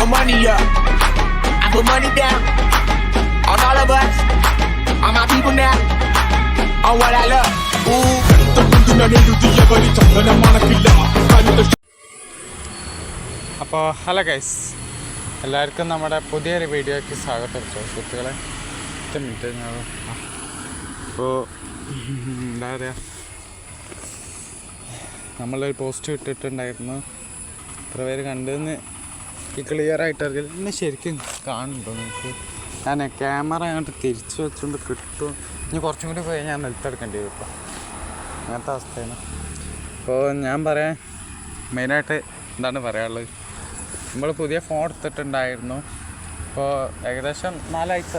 your money up. I put money down on all of us, on my people now, on what I love. അപ്പോൾ hello guys എല്ലാവർക്കും നമ്മുടെ പുതിയൊരു വീഡിയോയ്ക്ക് സ്വാഗതം. സുഹൃത്തുക്കളെ ഒറ്റ മിനിറ്റ് ഞാൻ അപ്പോൾ എന്താ പറയുക നമ്മളൊരു പോസ്റ്റ് ഇട്ടിട്ടുണ്ടായിരുന്നു. എത്ര പേര് കണ്ടെന്ന് ഈ ക്ലിയർ ആയിട്ട് അറിയില്ല എന്നെ ശരിക്കും കാണുന്നുണ്ടോ നിങ്ങൾക്ക് ഞാൻ ക്യാമറ അങ്ങോട്ട് തിരിച്ചു വെച്ചുകൊണ്ട് കിട്ടും. ഇനി കുറച്ചും കൂടി പോയി ഞാൻ നിലത്തെടുക്കേണ്ടി വരും ഇപ്പോൾ അങ്ങനത്തെ അവസ്ഥയാണ്. അപ്പോൾ ഞാൻ പറയാൻ മെയിനായിട്ട് എന്താണ് പറയാനുള്ളത്? നമ്മൾ പുതിയ ഫോൺ എടുത്തിട്ടുണ്ടായിരുന്നു. ഇപ്പോൾ ഏകദേശം നാലാഴ്ച.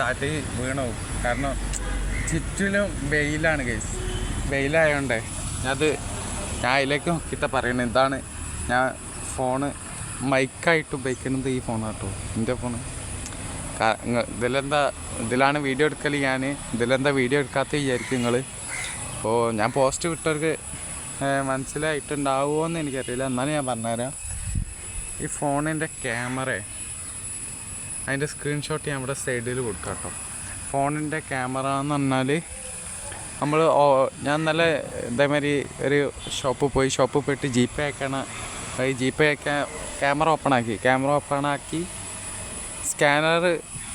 താറ്റി വീണു. കാരണം ചുറ്റിലും വെയിലാണ് കേസ് വെയിലായതുകൊണ്ട് അത് ഞാൻ അതിലേക്ക് നോക്കിയിട്ട് പറയുന്നത് ഇതാണ് ഞാൻ ഫോണ് മൈക്കായിട്ട് ഉപയോഗിക്കുന്നത് ഈ ഫോണാണ് കേട്ടോ എന്റെ ഫോണ് ഇതിലെന്താ ഇതിലാണ് വീഡിയോ എടുക്കൽ ഞാൻ ഇതിലെന്താ വീഡിയോ എടുക്കാത്ത വിചാരിക്കും നിങ്ങൾ അപ്പോൾ ഞാൻ പോസ്റ്റ് വിട്ടവർക്ക് മനസ്സിലായിട്ടുണ്ടാവുമോ എന്ന് എനിക്കറിയില്ല. എന്നാലും ഞാൻ പറഞ്ഞുതരാം. ഈ ഫോണിന്റെ ക്യാമറ അതിന്റെ സ്ക്രീൻഷോട്ട് ഞാൻ ഇവിടെ സൈഡിൽ കൊടുക്കാം കേട്ടോ ഫോണിന്റെ ക്യാമറ എന്ന് പറഞ്ഞാൽ നമ്മൾ ഞാൻ നല്ല ഇതേമാതിരി ഒരു ഷോപ്പ് പോയി ഷോപ്പ് പോയിട്ട് ജി പേ ആക്കണ ഈ ജി പേ ക്യാമറ ഓപ്പൺ ആക്കി ക്യാമറ ഓപ്പൺ ആക്കി സ്കാനർ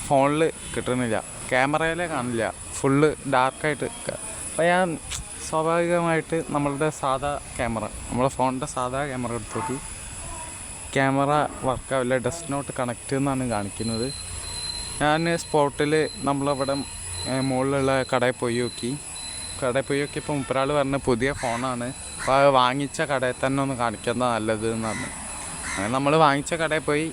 ഫോണിൽ കിട്ടുന്നില്ല. ക്യാമറയിലെ കാണില്ല. ഫുള്ള് ഡാർക്കായിട്ട് അപ്പോൾ ഞാൻ സ്വാഭാവികമായിട്ട് നമ്മളുടെ സാധാ ക്യാമറ നമ്മളെ ഫോണിന്റെ സാധാ ക്യാമറ എടുത്ത് നോക്കി ക്യാമറ വർക്കാവില്ല. ഡസ്റ്റ് നോട്ട് കണക്റ്റ് എന്നാണ് കാണിക്കുന്നത്. ഞാൻ സ്പോട്ടിൽ നമ്മളവിടെ മുകളിലുള്ള കടയിൽ പോയി നോക്കി. കടയിൽ പോയി നോക്കിയപ്പോൾ മുപ്പരാൾ പറഞ്ഞ പുതിയ ഫോണാണ്. അപ്പോൾ അത് വാങ്ങിച്ച കടയിൽ തന്നെ ഒന്ന് കാണിക്കുന്നത് നല്ലത് എന്ന് പറഞ്ഞു. അങ്ങനെ നമ്മൾ വാങ്ങിച്ച കടയിൽ പോയി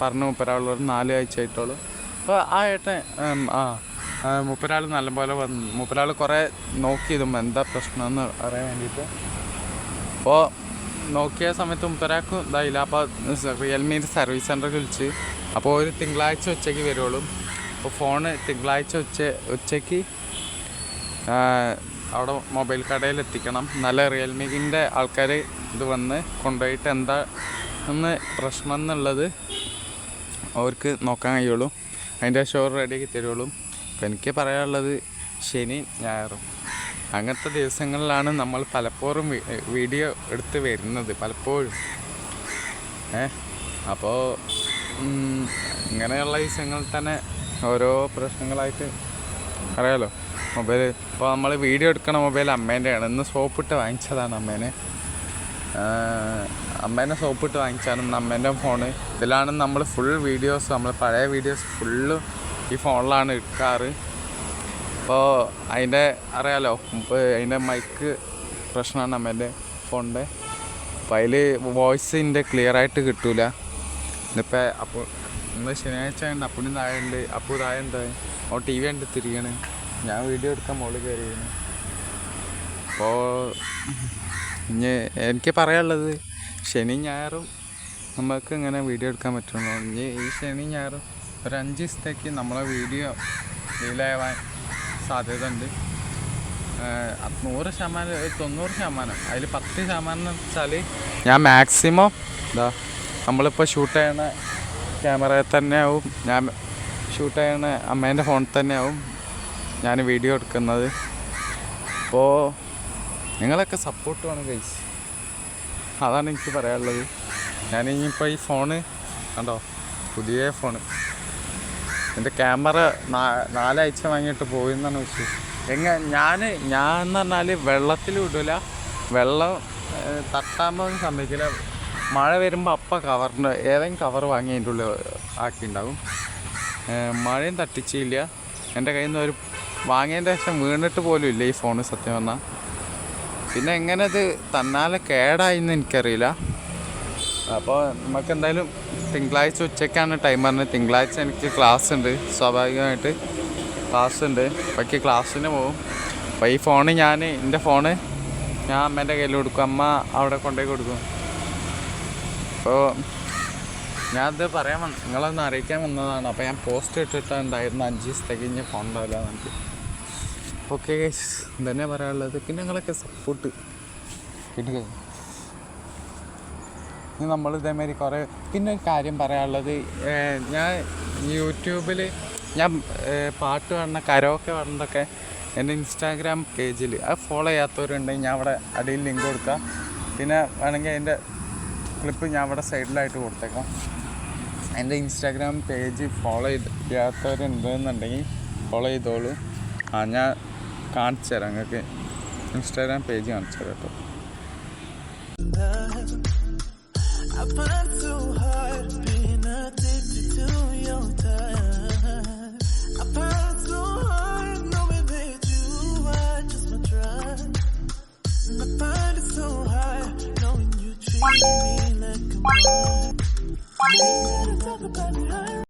പറഞ്ഞു മുപ്പരാളോ നാല് ആഴ്ച ആയിട്ടുള്ളൂ. അപ്പോൾ ആ ഏട്ടൻ ആ മുപ്പരാൾ നല്ലപോലെ വന്നു മുപ്പരാൾ കുറേ നോക്കിയതും എന്താ പ്രശ്നമെന്ന് അറിയാൻ വേണ്ടിയിട്ട്. അപ്പോൾ നോക്കിയ സമയത്ത് മുപ്പരാൾക്ക് ഇതായില്ല. അപ്പോൾ റിയൽമിന്റെ സർവീസ് സെന്ററിൽ വിളിച്ച് അപ്പോൾ ഒരു തിങ്കളാഴ്ച ഉച്ചയ്ക്ക് വരുള്ളൂ അപ്പോൾ ഫോണ് തിങ്കളാഴ്ച ഉച്ച ഉച്ചയ്ക്ക് അവിടെ മൊബൈൽ കടയിൽ എത്തിക്കണം. നല്ല റിയൽമിന്റെ ആൾക്കാർ ഇത് വന്ന് കൊണ്ടുപോയിട്ട് എന്താ ഒന്ന് പ്രശ്നം എന്നുള്ളത് അവർക്ക് നോക്കാൻ കഴിയുള്ളൂ. അതിന്റെ ഷോർ റെഡിയാക്കി തരുള്ളൂ. അപ്പോൾ എനിക്ക് പറയാനുള്ളത് ശനി ഞായറും. അങ്ങനത്തെ ദിവസങ്ങളിലാണ് നമ്മൾ പലപ്പോഴും വീഡിയോ എടുത്ത് വരുന്നത് പലപ്പോഴും. ഏ അപ്പോൾ ഇങ്ങനെയുള്ള ദിവസങ്ങളിൽ തന്നെ ഓരോ പ്രശ്നങ്ങളായിട്ട് അറിയാലോ മൊബൈൽ ഇപ്പോൾ നമ്മൾ വീഡിയോ എടുക്കണ മൊബൈൽ അമ്മേന്റെയാണ് ഇന്ന് സോപ്പിട്ട് വാങ്ങിച്ചതാണ് അമ്മേനെ. അമ്മേനെ സോപ്പിട്ട് വാങ്ങിച്ചാണ് അമ്മേന്റെ ഫോൺ ഇതിലാണ് നമ്മൾ ഫുൾ വീഡിയോസ് നമ്മൾ പഴയ വീഡിയോസ് ഫുള്ള് ഈ ഫോണിലാണ് എടുക്കാറ്. അപ്പോൾ അതിന്റെ അറിയാലോ അതിന്റെ മൈക്ക് പ്രശ്നമാണ് അമ്മേന്റെ ഫോണിന്റെ അപ്പോൾ അതിൽ വോയിസ് ക്ലിയർ ആയിട്ട് കിട്ടൂല. ഇന്നിപ്പോൾ അപ്പോൾ ഇന്ന് ശനിയാഴ്ച ഉണ്ട് അപ്പുണി താഴെ ഉണ്ട് അപ്പു താഴെ ഉണ്ട് ഓ ടി വി ഉണ്ട് ഞാൻ വീഡിയോ എടുക്കാൻ മുകളിൽ കയറി അപ്പോൾ ഇനി എനിക്ക് പറയാനുള്ളത് ശനി ഞായറും നമുക്ക് ഇങ്ങനെ വീഡിയോ എടുക്കാൻ പറ്റുള്ളൂ. ഇനി ഈ ശനി ഞായറും ഒരു അഞ്ച് ദിവസത്തേക്ക് നമ്മളെ വീഡിയോ ഡീലാവാൻ സാധ്യത ഉണ്ട് നൂറ് ശതമാനം തൊണ്ണൂറ് ശതമാനം അതിൽ പത്ത് ശതമാനം എന്ന് വെച്ചാൽ ഞാൻ മാക്സിമം എന്താ നമ്മളിപ്പോൾ ഷൂട്ട് ചെയ്യുന്ന ക്യാമറയിൽ തന്നെ ആവും ഞാൻ ഷൂട്ട് ചെയ്യുന്ന അമ്മേന്റെ ഫോണിൽ തന്നെ ആവും ഞാൻ വീഡിയോ എടുക്കുന്നത്. അപ്പോൾ നിങ്ങളൊക്കെ സപ്പോർട്ട് വേണം ഗൈസ് അതാണ് എനിക്ക് പറയാനുള്ളത്. ഞാൻ ഇനിയിപ്പോൾ ഈ ഫോണ് കണ്ടോ? പുതിയ ഫോണ് എന്റെ ക്യാമറ നാലാഴ്ച വാങ്ങിയിട്ട് പോയി എന്നാണ് വെച്ചു എങ്ങ ഞാൻ ഞാൻ എന്ന് പറഞ്ഞാൽ വെള്ളത്തിൽ വിടില്ല വെള്ളം തട്ടാമോ തട്ടാമ്പോൾ സമ്മതിക്കില്ല. മഴ വരുമ്പോൾ അപ്പം കവറിന്റെ ഏതെങ്കിലും കവർ വാങ്ങി അതിന്റെ ഉള്ളിൽ ആക്കിയിട്ടുണ്ടാകും മഴയും തട്ടിച്ചില്ല എന്റെ കയ്യിൽ നിന്ന് ഒരു വാങ്ങിയതിന്റെ ശേഷം വീണിട്ട് പോലും ഇല്ല ഈ ഫോണ് സത്യം പറഞ്ഞാൽ പിന്നെ എങ്ങനെ ഇത് തന്നാലെ കേടായിന്ന് എനിക്കറിയില്ല. അപ്പോൾ നമുക്ക് എന്തായാലും തിങ്കളാഴ്ച ഉച്ചയ്ക്കാണ് ടൈം പറഞ്ഞത്. തിങ്കളാഴ്ച എനിക്ക് ക്ലാസ് ഉണ്ട് സ്വാഭാവികമായിട്ട് ക്ലാസ് ഉണ്ട്. ബാക്കി ക്ലാസ്സിന് പോകും അപ്പോൾ ഈ ഫോണ് ഞാൻ എന്റെ ഫോണ് ഞാൻ അമ്മേന്റെ കയ്യിൽ കൊടുക്കും. അമ്മ അവിടെ കൊണ്ടുപോയി കൊടുക്കും. അപ്പോൾ ഞാനത് പറയാൻ നിങ്ങളൊന്ന് അറിയിക്കാൻ വന്നതാണ്. അപ്പോൾ ഞാൻ പോസ്റ്റ് ഇട്ടിട്ടുണ്ടായിരുന്നു അഞ്ച് ദിവസത്തേക്ക് ഇനി ഫോൺ ഉണ്ടാവില്ല നമുക്ക് ഓക്കെ ഗൈസ് ഇതന്നെ പറയാനുള്ളത്. പിന്നെ നിങ്ങളൊക്കെ സപ്പോർട്ട് കിട്ടുക നമ്മൾ ഇതേമാതിരി കുറേ പിന്നെ ഒരു കാര്യം പറയാനുള്ളത്. ഞാൻ യൂട്യൂബിൽ ഞാൻ പാട്ട് പാടുന്ന കരോക്കെ പാടുന്നതൊക്കെ എന്റെ ഇൻസ്റ്റാഗ്രാം പേജിൽ അത് ഫോളോ ചെയ്യാത്തവരുണ്ടെങ്കിൽ ഞാൻ അവിടെ അടിയിൽ ലിങ്ക് കൊടുക്കാം. പിന്നെ വേണമെങ്കിൽ അതിന്റെ ക്ലിപ്പ് ഞാൻ അവിടെ സൈഡിലായിട്ട് കൊടുത്തേക്കാം. എന്റെ ഇൻസ്റ്റാഗ്രാം പേജ് ഫോളോ ചെയ്ത് ചെയ്യാത്തവരുണ്ടെന്നുണ്ടെങ്കിൽ ഫോളോ ചെയ്തോളൂ. ആ ഞാൻ കാണിച്ചു തരാം നിങ്ങൾക്ക് ഇൻസ്റ്റാഗ്രാം പേജ് കാണിച്ചു തരാം കേട്ടോ